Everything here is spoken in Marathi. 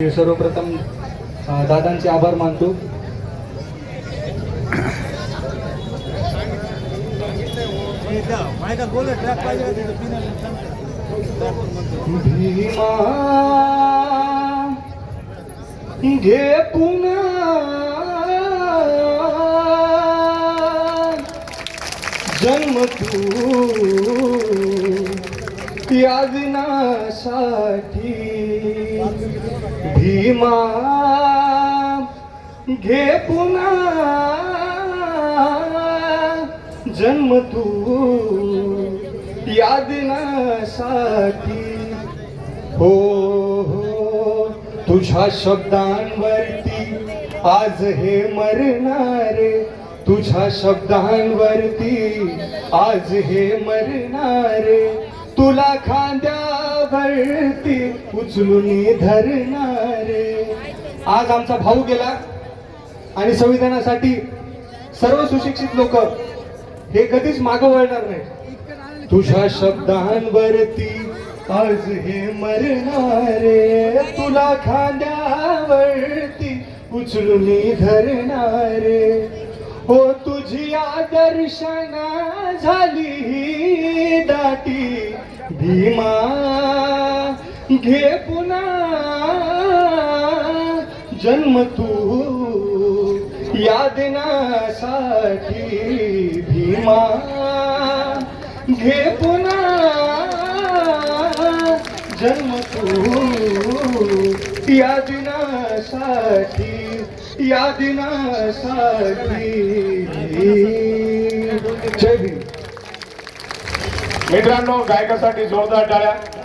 सर्वप्रथम दादांचे आभार मानतो. घे पुन्हा. जन्म तू यादनासाठी भीमा घे पुन्हा. जन्म तू यादनासाठी हो हो तुझ्या शब्दांवरती आज हे मरणारे तुझ्या शब्दांवरती आज हे मरणारे तुला खांद्या खांद्यावरती उचलून धरणारे. आज आमचा भाऊ गेला आणि संविधानासाठी सर्व सुशिक्षित लोक हे कधीच मागं वळणार नाही. तुझ्या शब्दांवरती आज हे मरणारे. तुला खांद्यावरती उचलून धरणारे. हो तुझी आदर्शना झाली दाटी भीमा घे पुन्हा जन्म तू. यादनासाठी भीमा. घे पुन्हा जन्म तू. या दिनासाठी या दिनासाठी जय भीम मित्रांनो गायकासाठी जोरदार टाळ्या.